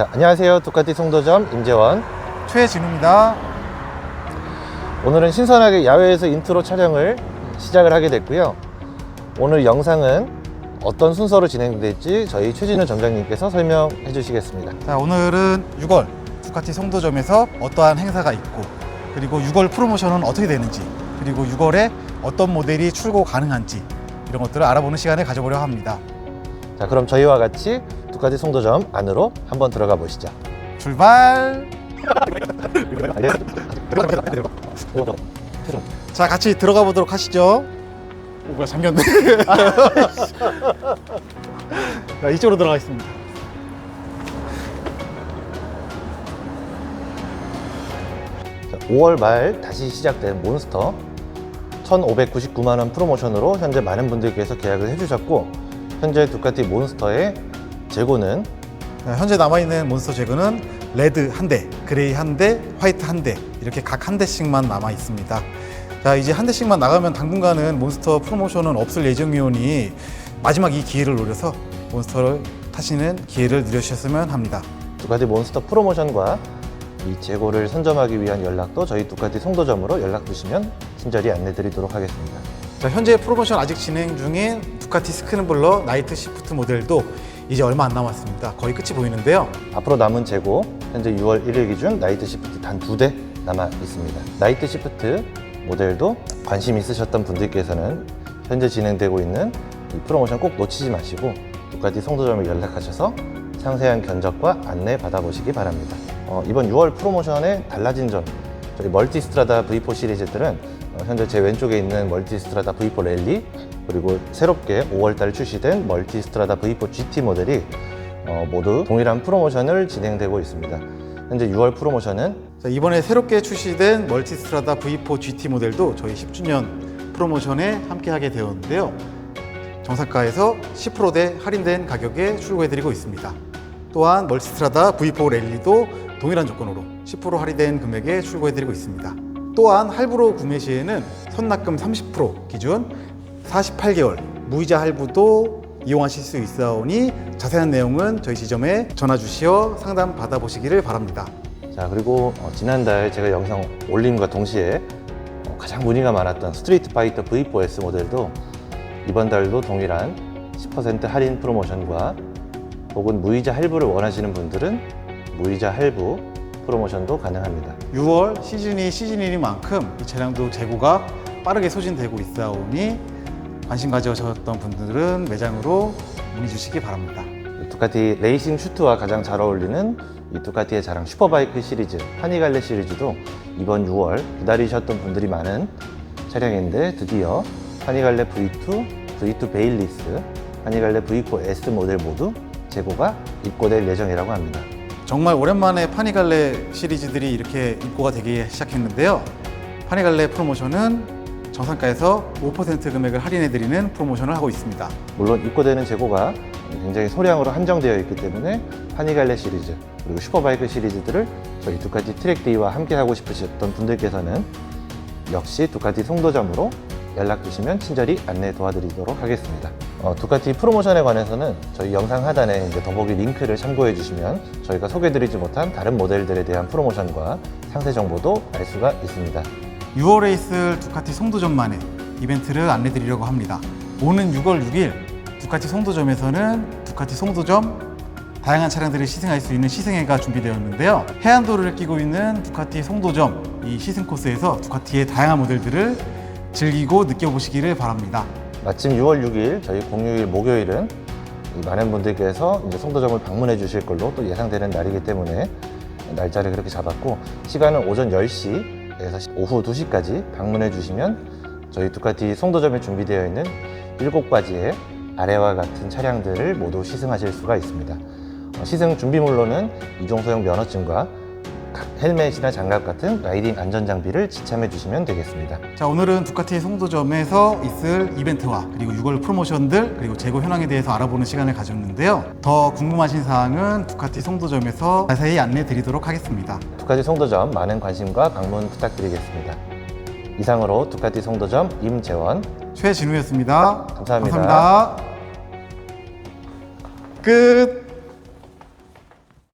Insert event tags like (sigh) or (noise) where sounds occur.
자, 안녕하세요. 두카티 송도점 임재원. 최진우입니다. 오늘은 신선하게 야외에서 인트로 촬영을 시작을 하게 됐고요. 오늘 영상은 어떤 순서로 진행될지 저희 최진우 점장님께서 설명해 주시겠습니다. 자, 오늘은 6월 두카티 송도점에서 어떠한 행사가 있고 그리고 6월 프로모션은 어떻게 되는지 그리고 6월에 어떤 모델이 출고 가능한지 이런 것들을 알아보는 시간을 가져보려 합니다. 자, 그럼 저희와 같이 두카티 송도점 안으로 한번 들어가 보시죠. 출발! (laughs) 자, 같이 들어가 보도록 하시죠. 오, 뭐야, 잠겼네. (laughs) 자, 이쪽으로 들어가겠습니다. 자, 5월 말 다시 시작된 몬스터 1,599만 원 프로모션으로 현재 많은 분들께서 계약을 해주셨고 현재 두카티 몬스터의 재고는 자, 현재 남아있는 몬스터 제그는 레드 한 대, 그레이 한 대, 화이트 한 대, 이렇게 각 한 대씩만 남아 있습니다. 자, 이제 한 대씩만 나가면 당분간은 몬스터 프로모션은 없을 예정이오니 마지막 이 기회를 노려서 몬스터를 타시는 기회를 누려주셨으면 합니다. 두카티 몬스터 프로모션과 이 재고를 선점하기 위한 연락도 저희 두카티 송도점으로 연락 주시면 친절히 안내 드리도록 하겠습니다. 자, 현재 프로모션 아직 진행 중인 두카티 스크램블러 나이트 시프트 모델도 이제 얼마 안 남았습니다. 거의 끝이 보이는데요. 앞으로 남은 재고 현재 6월 1일 기준 나이트 시프트 단 두 대 남아 있습니다. 나이트 시프트 모델도 관심 있으셨던 분들께서는 현재 진행되고 있는 이 프로모션 꼭 놓치지 마시고 두카티 송도점을 연락하셔서 상세한 견적과 안내 받아보시기 바랍니다. 어, 이번 6월 프로모션에 달라진 점 저희 멀티스트라다 V4 시리즈들은 어, 현재 제 왼쪽에 있는 멀티스트라다 V4 랠리 그리고 새롭게 5월달 출시된 멀티스트라다 V4 GT 모델이 어, 모두 동일한 프로모션을 진행되고 있습니다. 현재 6월 프로모션은 자, 이번에 새롭게 출시된 멀티스트라다 V4 GT 모델도 저희 10주년 프로모션에 함께하게 되었는데요. 정상가에서 10%대 할인된 가격에 출고해드리고 있습니다. 또한 멀티스트라다 V4 랠리도 동일한 조건으로 10% 할인된 금액에 출고해드리고 있습니다. 또한 할부로 구매 시에는 선납금 30% 기준 48개월 무이자 할부도 이용하실 수 있사오니 자세한 내용은 저희 지점에 전화 주시어 상담 받아보시기를 바랍니다. 자 그리고 어, 지난달 제가 영상 올림과 동시에 어, 가장 문의가 많았던 스트리트 파이터 V4S 모델도 이번 달도 동일한 10% 할인 프로모션과 혹은 무이자 할부를 원하시는 분들은 무이자 할부 프로모션도 가능합니다. 6월 시즌이 시즌이니만큼 이 차량도 재고가 빠르게 소진되고 있사오니 관심 가져셨던 분들은 매장으로 문의 주시기 바랍니다. 두카티 레이싱 슈트와 가장 잘 어울리는 이 두카티의 자랑 슈퍼바이크 시리즈 파니갈레 시리즈도 이번 6월 기다리셨던 분들이 많은 차량인데 드디어 파니갈레 V2, V2 베일리스, 파니갈레 V4 S 모델 모두 재고가 입고될 예정이라고 합니다. 정말 오랜만에 파니갈레 시리즈들이 이렇게 입고가 되기 시작했는데요. 파니갈레 프로모션은 정상가에서 5% 금액을 할인해드리는 프로모션을 하고 있습니다. 물론 입고되는 재고가 굉장히 소량으로 한정되어 있기 때문에 파니갈레 시리즈 그리고 슈퍼바이크 시리즈들을 저희 두카티 트랙데이와 함께 하고 싶으셨던 분들께서는 역시 두카티 송도점으로 연락 주시면 친절히 안내 도와드리도록 하겠습니다. 어, 두카티 프로모션에 관해서는 저희 영상 하단에 이제 더보기 링크를 참고해 주시면 저희가 소개드리지 못한 다른 모델들에 대한 프로모션과 상세 정보도 알 수가 있습니다. 6월에 있을 두카티 송도점만의 이벤트를 안내드리려고 합니다. 오는 6월 6일 두카티 송도점에서는 두카티 송도점 다양한 차량들을 시승할 수 있는 시승회가 준비되었는데요. 해안도로를 끼고 있는 두카티 송도점 이 시승 코스에서 두카티의 다양한 모델들을 즐기고 느껴보시기를 바랍니다. 마침 6월 6일 저희 공휴일 목요일은 이 많은 분들께서 이제 송도점을 방문해 주실 걸로 또 예상되는 날이기 때문에 날짜를 그렇게 잡았고 시간은 오전 10시에서 오후 2시까지 방문해 주시면 저희 두카티 송도점에 준비되어 있는 7가지의 아래와 같은 차량들을 모두 시승하실 수가 있습니다. 어, 시승 준비물로는 이종소형 면허증과 각 헬멧이나 장갑 같은 라이딩 안전 장비를 지참해 주시면 되겠습니다. 자 오늘은 두카티 송도점에서 있을 이벤트와 그리고 6월 프로모션들 그리고 재고 현황에 대해서 알아보는 시간을 가졌는데요. 더 궁금하신 사항은 두카티 송도점에서 자세히 안내 드리도록 하겠습니다. 두카티 송도점 많은 관심과 방문 부탁드리겠습니다. 이상으로 두카티 송도점 임재원 최진우였습니다. 감사합니다. 감사합니다. 끝.